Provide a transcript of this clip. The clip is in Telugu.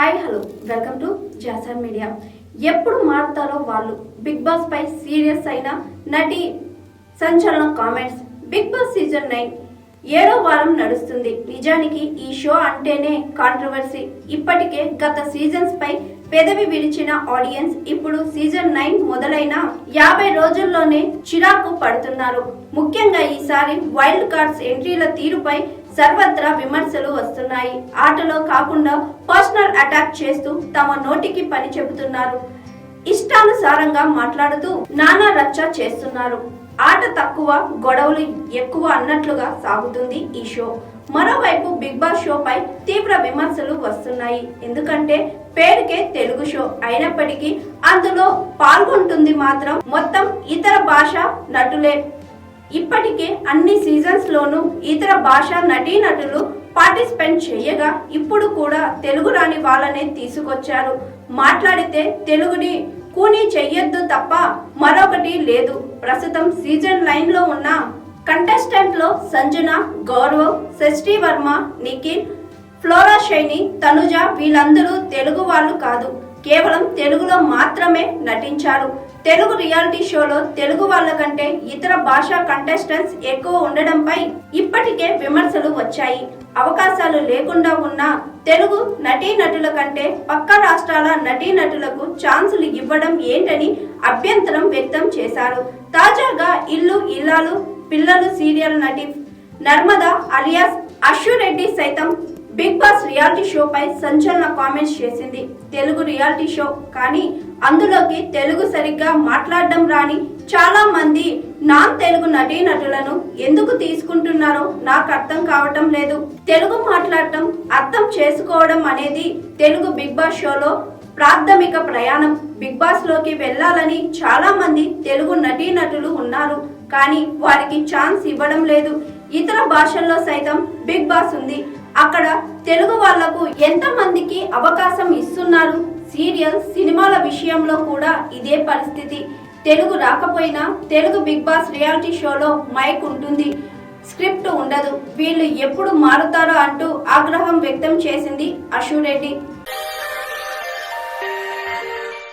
Hi hello. వెల్కమ్ టు జాసర్ మీడియా. ఎప్పుడు మారుతారో వాళ్ళు బిగ్ బాస్ పై సీరియస్ అయిన నటి సంచలన comments. Bigg Boss season nine ఏడో వారం నడుస్తుంది. నిజానికి ఈ షో అంటేనే కాంట్రవర్సీ. ఇప్పటికే గత సీజన్స్ పై పెదవి విరిచిన ఆడియన్స్ ఇప్పుడు సీజన్ నైన్ మొదలైన యాభై రోజుల్లోనే చిరాకు పడుతున్నారు. ముఖ్యంగా ఈసారి వైల్డ్ కార్డ్స్ ఎంట్రీల తీరుపై సర్వత్రా విమర్శలు వస్తున్నాయి. ఆటలో కాకుండా పర్సనల్ అటాక్ చేస్తూ తమ నోటికి పని చెబుతున్నారు. ఇష్టానుసారంగా మాట్లాడుతూ నానా రచ్చ చేస్తున్నారు. ఆట తక్కువ గొడవలు ఎక్కువ అన్నట్లుగా సాగుతుంది ఈ షో. మరోవైపు బిగ్ బాస్ షో పై తీవ్ర విమర్శలు వస్తున్నాయి. ఎందుకంటే పేరుకే తెలుగు షో అయినప్పటికీ అందులో పాల్గొంటుంది మాత్రం మొత్తం ఇతర భాష నటులే. ఇప్పటికే అన్ని సీజన్స్ లోనూ ఇతర భాష నటీనటులు పార్టిసిపేట్ చేయగా ఇప్పుడు కూడా తెలుగు రాని వాళ్ళనే తీసుకొచ్చారు. మాట్లాడితే తెలుగుని కూనీ చెయ్యొద్దు తప్ప మరొకటి లేదు. ప్రస్తుతం సీజన్ లైన్లో ఉన్న కంటెస్టెంట్లో సంజన గౌరవ్ షష్ఠీ వర్మ నిఖిల్ ఫ్లోరా శైని తనుజ వీళ్ళందరూ తెలుగు వాళ్ళు కాదు. కేవలం తెలుగులో మాత్రమే నటించారు. తెలుగు రియాలిటీ షోలో తెలుగు వాళ్ళ కంటే ఇతర భాషా కంటెస్టెంట్స్ ఎక్కువ ఉండడంపై ఇప్పటికే విమర్శలు వచ్చాయి. అవకాశాలు లేకుండా ఉన్న తెలుగు నటీనటుల కంటే పక్క రాష్ట్రాల నటీనటులకు ఛాన్సులు ఇవ్వడం ఏంటని అభ్యంతరం వ్యక్తం చేశారు. తాజాగా ఇల్లు ఇల్లాలు పిల్లలు సీరియల్ నటి నర్మదా అలియాస్ అశు రెడ్డి సైతం బిగ్ బాస్ రియాలిటీ షో పై సంచలన కామెంట్స్ చేసింది. తెలుగు రియాలిటీ షో కానీ అందులోకి తెలుగు సరిగ్గా మాట్లాడడం రాని చాలా మంది నాన్ తెలుగు నటీనటులను ఎందుకు తీసుకుంటున్నారో నాకు అర్థం కావటం లేదు. తెలుగు మాట్లాడటం అర్థం చేసుకోవడం అనేది తెలుగు బిగ్ బాస్ షోలో ప్రాథమిక ప్రయాణం. బిగ్ బాస్లోకి వెళ్ళాలని చాలా మంది తెలుగు నటీనటులు ఉన్నారు. కానీ వారికి ఛాన్స్ ఇవ్వడం లేదు. ఇతర భాషల్లో సైతం బిగ్ బాస్ ఉంది. అక్కడ తెలుగు వాళ్ళకు ఎంత మందికి అవకాశం ఇస్తున్నారు? సీరియల్ సినిమాల విషయంలో కూడా ఇదే పరిస్థితి. తెలుగు రాకపోయినా తెలుగు బిగ్ బాస్ రియాలిటీ షోలో మైక్ ఉంటుంది. స్క్రిప్ట్ ఉండదు. వీళ్ళు ఎప్పుడు మారుతారో అంటూ ఆగ్రహం వ్యక్తం చేసింది అశురెడ్డి.